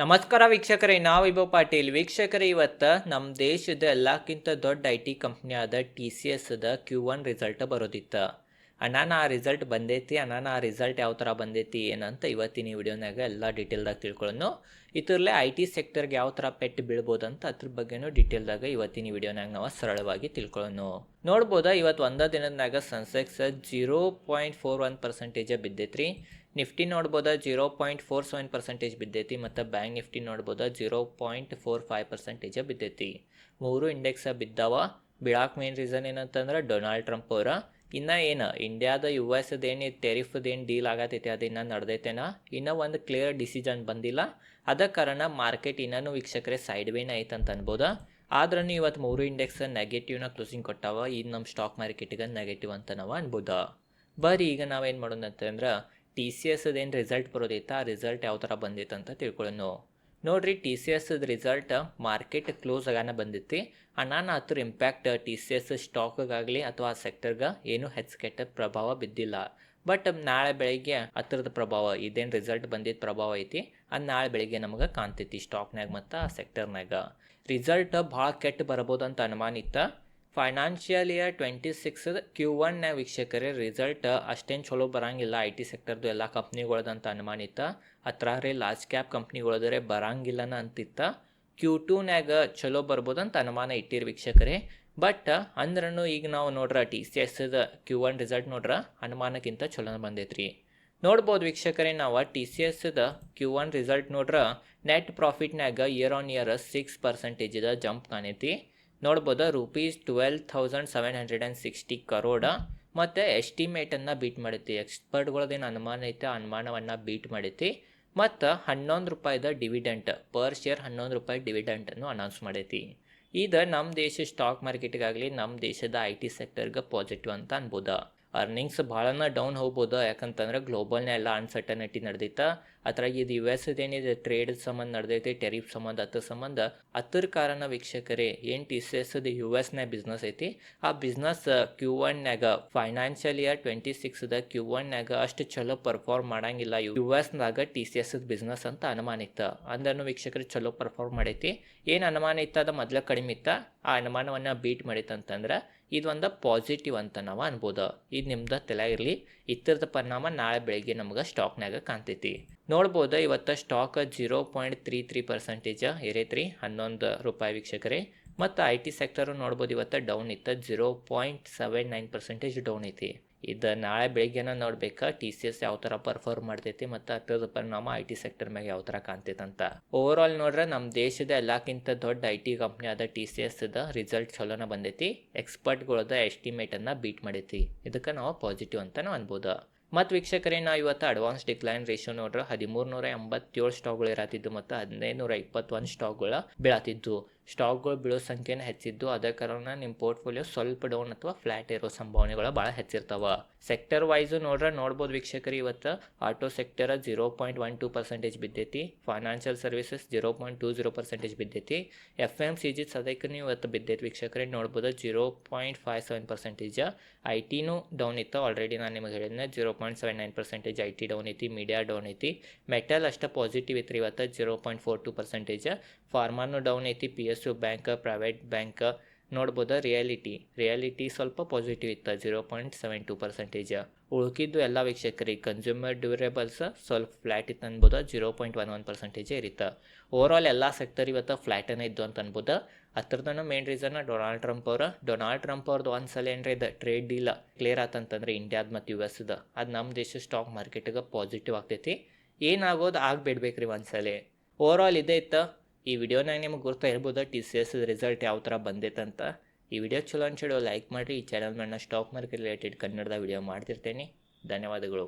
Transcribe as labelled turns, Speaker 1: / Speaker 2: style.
Speaker 1: ನಮಸ್ಕಾರ ವೀಕ್ಷಕರೇ, ನಾವು ಇಬ್ಬ ಪಾಟೀಲ್. ವೀಕ್ಷಕರೇ, ಇವತ್ತು ನಮ್ಮ ದೇಶದ ಎಲ್ಲಕ್ಕಿಂತ ದೊಡ್ಡ ಐ ಟಿ ಕಂಪ್ನಿ ಆದ ಟಿ ಸಿ ಎಸ್ದ ಕ್ಯೂ ಒನ್ ರಿಸಲ್ಟ್ ಬರೋದಿತ್ತು. ಅಣ್ಣನ ಆ ರಿಸಲ್ಟ್ ಬಂದೈತಿ, ಅಣ್ಣನ ಆ ರಿಸಲ್ಟ್ ಯಾವ ಥರ ಬಂದೈತಿ ಏನಂತ ಇವತ್ತಿನ ಈ ವಿಡಿಯೋನಾಗ ಎಲ್ಲ ಡೀಟೇಲ್ದಾಗ ತಿಳ್ಕೊಳ್ಳೋನು. ಇದರಲ್ಲೇ ಐ ಟಿ ಸೆಕ್ಟರ್ಗೆ ಯಾವ ಥರ ಪೆಟ್ಟು ಬೀಳ್ಬೋದು ಅಂತ ಅದ್ರ ಬಗ್ಗೆನೂ ಡೀಟೇಲ್ದಾಗ ಇವತ್ತಿನ ವಿಡಿಯೋನಾಗ ನಾವು ಸರಳವಾಗಿ ತಿಳ್ಕೊಳ್ಳೋನು. ನೋಡ್ಬೋದಾ, ಇವತ್ತು ಒಂದ ದಿನದಾಗ Sensex zero point four one percentage ಬಿದ್ದೈತ್ರಿ. Nifty ನೋಡ್ಬೋದಾ zero point four seven percentage ಬಿದ್ದೈತಿ, ಮತ್ತು bank Nifty ನೋಡ್ಬೋದಾ zero point four five percentage ಬಿದ್ದೈತಿ. ಮೂರು ಇಂಡೆಕ್ಸ ಬಿದ್ದಾವ. ಬಿಡಾಕ್ ಮೇನ್ ರೀಸನ್ ಏನಂತಂದ್ರೆ ಡೊನಾಲ್ಡ್ ಟ್ರಂಪ್ ಅವರ ಇನ್ನು ಏನು ಇಂಡಿಯಾದ ಯು ಎಸ್ ಏನು ಟೆರಿಫ್ದು ಏನು ಡೀಲ್ ಆಗತೈತಿ, ಅದು ಇನ್ನೂ ನಡ್ದೈತೆನ? ಇನ್ನೂ ಒಂದು ಕ್ಲಿಯರ್ ಡಿಸಿಷನ್ ಬಂದಿಲ್ಲ. ಅದ ಕಾರಣ ಮಾರ್ಕೆಟ್ ಇನ್ನೂ ವೀಕ್ಷಕರೇ ಸೈಡ್ ವೇನ ಐತೆ ಅಂತ ಅನ್ಬೋದು. ಆದ್ರೂ ಇವತ್ತು ಮೂರು ಇಂಡೆಕ್ಸ್ ನೆಗೆಟಿವ್ನ ಕ್ಲೋಸಿಂಗ್ ಕೊಟ್ಟಾವ ಈಗ ನಮ್ಮ ಸ್ಟಾಕ್ ಮಾರ್ಕೆಟಿಗೆ ನೆಗೆಟಿವ್ ಅಂತ ನಾವು ಅನ್ಬೋದು. ಬರೀ ಈಗ ನಾವೇನು ಮಾಡೋಣ ಅಂತಂದ್ರೆ ಟಿ ಸಿ ಎಸ್ ಏನು ರಿಸಲ್ಟ್ ಬರೋದೈತೆ, ಆ ರಿಸಲ್ಟ್ ಯಾವ ಥರ ಬಂದೈತೆ ಅಂತ ತಿಳ್ಕೊಳ್ಳೋಣ ನೋಡ್ರಿ T C S result market close ಆಗಾನ ಬಂದಿತ್ತು. ನಾನು ಅದ್ರ ಇಂಪ್ಯಾಕ್ಟ್ ಟಿ ಸಿ ಎಸ್ ಸ್ಟಾಕ್ಗಾಗಲಿ ಅಥವಾ ಸೆಕ್ಟರ್ಗೆ ಏನೂ ಹೆಚ್ಚು ಕೆಟ್ಟ ಪ್ರಭಾವ ಬಿದ್ದಿಲ್ಲ. ಬಟ್ ನಾಳೆ ಬೆಳಿಗ್ಗೆ ಹತ್ರದ ಪ್ರಭಾವ, ಇದೇನು ರಿಸಲ್ಟ್ ಬಂದಿದ್ದ ಪ್ರಭಾವ ಐತಿ, ಅದು ನಾಳೆ ಬೆಳಿಗ್ಗೆ ನಮಗೆ ಕಾಣ್ತೈತಿ ಸ್ಟಾಕ್ನಾಗ ಮತ್ತು ಆ ಸೆಕ್ಟರ್ನಾಗ ರಿಸಲ್ಟ್ ಭಾಳ ಕೆಟ್ಟ ಬರ್ಬೋದು ಅಂತ ಅನುಮಾನ ಇತ್ತ. Financial year twenty six Q ಒನ್ನ ವೀಕ್ಷಕರೇ ರಿಸಲ್ಟ್ ಅಷ್ಟೇನು ಚಲೋ ಬರಂಗಿಲ್ಲ. ಐ ಟಿ ಸೆಕ್ಟರ್ದು ಎಲ್ಲ ಕಂಪ್ನಿಗಳದಂತ ಅನುಮಾನಿತ ಅತ್ರಾರೆ ಲಾರ್ಜ್ ಕ್ಯಾಪ್ ಕಂಪ್ನಿಗಳದರೆ ಬರಂಗಿಲ್ಲನ ಅಂತಿತ್ತ. ಕ್ಯೂ ಟೂನ್ಯಾಗ ಚಲೋ ಬರ್ಬೋದಂತ ಅನುಮಾನ ಇಟ್ಟಿರಿ ವೀಕ್ಷಕರೇ. ಬಟ್ ಅಂದ್ರೂ ಈಗ ನಾವು ನೋಡ್ರ ಟಿ ಸಿ ಎಸ್ದ ಕ್ಯೂ ಒನ್ ರಿಸಲ್ಟ್ ನೋಡ್ರ ಅನುಮಾನಕ್ಕಿಂತ ಚಲೋ ಬಂದೈತ್ರಿ. ನೋಡ್ಬೋದು ವೀಕ್ಷಕರೇ, ನಾವು ಟಿ ಸಿ ಎಸ್ದ ಕ್ಯೂ ಒನ್ ರಿಸಲ್ಟ್ ನೋಡ್ರ ನೆಟ್ ಪ್ರಾಫಿಟ್ನಾಗ ಇಯರ್ ಆನ್ ಇಯರ್ ಸಿಕ್ಸ್ ಪರ್ಸೆಂಟೇಜಿದ ಜಂಪ್ ಕಾಣೈತಿ. ನೋಡ್ಬೋದು? Rupees twelve thousand seven hundred and sixty crore ಮತ್ತು ಎಸ್ಟಿಮೇಟನ್ನು ಬೀಟ್ ಮಾಡೈತಿ ಎಕ್ಸ್ಪರ್ಟ್ಗಳದ್ದೇನು ಅನುಮಾನ ಐತೆ, ಅನುಮಾನವನ್ನು ಬೀಟ್ ಮಾಡೈತಿ ಮತ್ತು ಹನ್ನೊಂದು ರೂಪಾಯಿದ ಡಿವಿಡೆಂಟ್ ಪರ್ ಶೇರ್ ಹನ್ನೊಂದು ರೂಪಾಯಿ ಡಿವಿಡೆಂಟನ್ನು ಅನೌನ್ಸ್ ಮಾಡೈತಿ ಇದು ನಮ್ಮ ದೇಶ ಸ್ಟಾಕ್ ಮಾರ್ಕೆಟ್ಗಾಗಲಿ ನಮ್ಮ ದೇಶದ ಐ ಟಿ ಸೆಕ್ಟರ್ಗೆ ಪಾಸಿಟಿವ್ ಅಂತ ಅನ್ಬೋದ. ಅರ್ನಿಂಗ್ಸ್ ಭಾಳನ ಡೌನ್ ಹೋಗ್ಬೋದು. ಯಾಕಂತಂದ್ರೆ ಗ್ಲೋಬಲ್ನೇ ಎಲ್ಲ ಅನ್ಸರ್ಟನಿಟಿ ನಡೆದಿತ್ತು ಅದ್ರಾಗ ಇದು ಯು ಎಸ್ ಏನಿದೆ ಟ್ರೇಡ್ ಸಂಬಂಧ ನಡೆದೈತಿ ಟೆರಿಫ್ ಸಂಬಂಧ ಅದ್ರ ಸಂಬಂಧ. ಅದ್ರ ಕಾರಣ ವೀಕ್ಷಕರೇ, ಏನು ಟಿ ಸಿ ಎಸ್ ಯು ಎಸ್ನೇ ಬಿಸ್ನೆಸ್ ಐತಿ? ಆ ಬಿಸ್ನೆಸ್ ಕ್ಯೂ ಒನ್ನ್ಯಾಗ ಫೈನಾನ್ಷಿಯಲ್ ಇಯರ್ ಟ್ವೆಂಟಿ ಸಿಕ್ಸ್ದ ಕ್ಯೂ ಒನ್ನ್ಯಾಗ ಅಷ್ಟು ಚಲೋ ಪರ್ಫಾರ್ಮ್ ಮಾಡಂಗಿಲ್ಲ. ಯು ಎಸ್ನಾಗ ಟಿ ಸಿ ಎಸ್ ಬಿಸ್ನೆಸ್ ಅಂತ ಅನುಮಾನ ಇತ್ತು. ಅಂದ್ರೂ ವೀಕ್ಷಕರು, ಚಲೋ ಪರ್ಫಾರ್ಮ್ ಮಾಡೈತಿ. ಏನು ಅನುಮಾನ ಇತ್ತು? ಅದು ಮೊದಲ ಕಡಿಮೆ ಇತ್ತು. ಆ ಅನುಮಾನವನ್ನು ಬೀಟ್ ಮಾಡಿತ್ತಂತಂದ್ರೆ ಇದೊಂದು ಪಾಸಿಟಿವ್ ಅಂತ ನಾವು ಅನ್ಬೋದು. ಇದು ನಿಮ್ದು ತಲೆ ಇರಲಿ ಇತ್ತರದ ಪರಿಣಾಮ ನಾಳೆ ಬೆಳಗ್ಗೆ ನಮ್ಗೆ ಸ್ಟಾಕ್ನಾಗ ಕಾಣ್ತೈತಿ. ನೋಡ್ಬೋದು ಇವತ್ತು stock zero point three three percentage ಏರೈತ್ರಿ. ಹನ್ನೊಂದು ರೂಪಾಯಿ ವೀಕ್ಷಕರೇ. ಮತ್ತು ಐ ಟಿ ಸೆಕ್ಟರು ನೋಡ್ಬೋದು, ಇವತ್ತು ಡೌನ್ ಇತ್ತು zero point seven nine percentage down ಐತಿ. ಇದು ನಾಳೆ ಬೆಳಿಗ್ಗೆನ ನೋಡ್ಬೇಕಾ ಟಿ ಸಿ ಎಸ್ ಯಾವ ಥರ ಪರ್ಫಾರ್ಮ್ ಮಾಡ್ತೈತಿ ಮತ್ತು ಅದರದ ಪರಿಣಾಮ ಐ ಟಿ ಸೆಕ್ಟರ್ ಮ್ಯಾಗ ಯಾವ ಥರ ಕಾಣ್ತೈತೆ ಅಂತ ಓವರ್ ಆಲ್ ನೋಡ್ರೆ ನಮ್ಮ ದೇಶದ ಎಲ್ಲಕ್ಕಿಂತ ದೊಡ್ಡ ಐ ಟಿ ಕಂಪ್ನಿ ಆದ ಟಿ ಸಿ ಎಸ್ದ ರಿಸಲ್ಟ್ ಚಲೋನ ಬಂದೈತಿ. ಎಕ್ಸ್ಪರ್ಟ್ಗಳದ ಎಸ್ಟಿಮೇಟನ್ನು ಬೀಟ್ ಮಾಡೈತಿ. ಇದಕ್ಕೆ ನಾವು ಪಾಸಿಟಿವ್ ಅಂತ ಅನ್ಬೋದು. ಮತ್ತು ವೀಕ್ಷಕರೇ ನಾವು ಇವತ್ತು ಅಡ್ವಾನ್ಸ್ ಡಿಕ್ಲೈನ್ ರೇಷಿಯೋ ನೋಡ್ರೆ ಹದಿಮೂರು ನೂರ ಎಂಬತ್ತೇಳು ಸ್ಟಾಕ್ಗಳು ಇರತ್ತಿದ್ದು ಮತ್ತು ಹದಿನೈದು ನೂರ ಇಪ್ಪತ್ತೊಂದು ಸ್ಟಾಕ್ಗಳು ಬೀಳತ್ತಿದ್ದು ಸ್ಟಾಕ್ಗಳು ಬೀಳೋ ಸಂಖ್ಯೆನ ಹೆಚ್ಚಿದ್ದು, ಅದ ಕಾರಣ ನಿಮ್ಮ ಪೋರ್ಟ್ಫೋಲಿಯೋ ಸ್ವಲ್ಪ ಡೌನ್ ಅಥವಾ ಫ್ಲಾಟ್ ಇರೋ ಸಂಭಾವನೆಗಳು ಭಾಳ ಹೆಚ್ಚಿರ್ತಾವೆ. ಸೆಕ್ಟರ್ ವೈಸು ನೋಡ್ರೆ ನೋಡ್ಬೋದು ವೀಕ್ಷಕರು, ಇವತ್ತು auto sector zero point one two percentage ಬಿದ್ದೈತಿ, financial services zero point two zero percentage ಬಿದ್ದೈತಿ F M C G ಸದ್ಯಕ್ಕೆ ಇವತ್ತು ಬಿದ್ದೈತಿ ವೀಕ್ಷಕರೇ, ನೋಡ್ಬೋದು zero point five seven percentage. I ಟಿನೂ down ಇತ್ತು, ಆಲ್ರೆಡಿ ನಾನು ನಿಮಗೆ ಹೇಳಿದ್ನೆ zero point seven nine percentage I T down ಐತಿ, media down ಐತಿ, ಮೆಟಲ್ ಅಷ್ಟೇ ಪಾಸಿಟಿವ್ ಇತ್ತು ಇವತ್ತು zero point four two percentage. ಫಾರ್ಮಾನು down ಐತಿ, P S U bank, private bank ನೋಡ್ಬೋದು ರಿಯಾಲಿಟಿ. ರಿಯಾಲಿಟಿ ಸ್ವಲ್ಪ ಪಾಸಿಟಿವ್ ಇತ್ತು zero point seven two percentage ಉಳ್ಕಿದ್ದು ಎಲ್ಲ ವೀಕ್ಷಕರಿಗೆ ಕನ್ಸ್ಯೂಮರ್ ಡ್ಯೂರೇಬಲ್ಸ್ ಸ್ವಲ್ಪ ಫ್ಲ್ಯಾಟ್ ಇತ್ತು ಅನ್ಬೋದು ಜೀರೋ ಪಾಯಿಂಟ್ ಒನ್ ಒನ್ ಪರ್ಸೆಂಟೇಜೇ ಇರುತ್ತೆ. ಓವರ್ ಎಲ್ಲ ಸೆಕ್ಟರ್ ಇವತ್ತು ಫ್ಲ್ಯಾಟನೇ ಇದ್ದು ಅಂತ ಅನ್ಬೋದು. ಹತ್ರದನ್ನು ಮೇನ್ ರೀಸನ್ ಡೊನಾಲ್ಡ್ ಟ್ರಂಪ್ ಅವರು. ಡೊನಾಲ್ಡ್ ಟ್ರಂಪ್ ಅವ್ರದ್ದು ಒಂದು ಸಲ ಏನ್ರಿ ಇದು ಟ್ರೇಡ್ ಡೀಲ್ ಕ್ಲಿಯರ್ ಆತಂತಂದ್ರೆ ಇಂಡಿಯಾದ ಮತ್ತು ಯು ದ. ಅದು ನಮ್ಮ ದೇಶ ಸ್ಟಾಕ್ ಮಾರ್ಕೆಟಿಗೆ ಪಾಸಿಟಿವ್ ಆಗ್ತೈತಿ. ಏನಾಗೋದು ಆಗ್ಬಿಡ್ಬೇಕ್ರಿ ಒಂದ್ಸಲ. ಓವರ್ ಆಲ್ ಇದೇ ಇತ್ತು. ಈ ವಿಡಿಯೋನಾಗ ನಿಮಗೆ ಗೊತ್ತಾ ಇರ್ಬೋದು ಟಿ ಸಿ ಎಸ್ ರಿಸಲ್ಟ್ ಯಾವ ಥರ ಬಂದೈತಂತ ಈ ವಿಡಿಯೋ ಚಲೋ ಅನ್ಸಿಡೋ ಲೈಕ್ ಮಾಡಿರಿ. ಈ ಚಾನಲ್ ಮೇಲೆ ಸ್ಟಾಕ್ ಮಾರ್ಕೆಟ್ ರಿಲೇಟೆಡ್ ಕನ್ನಡದ ವಿಡಿಯೋ ಮಾಡ್ತಿರ್ತೇನೆ. ಧನ್ಯವಾದಗಳು.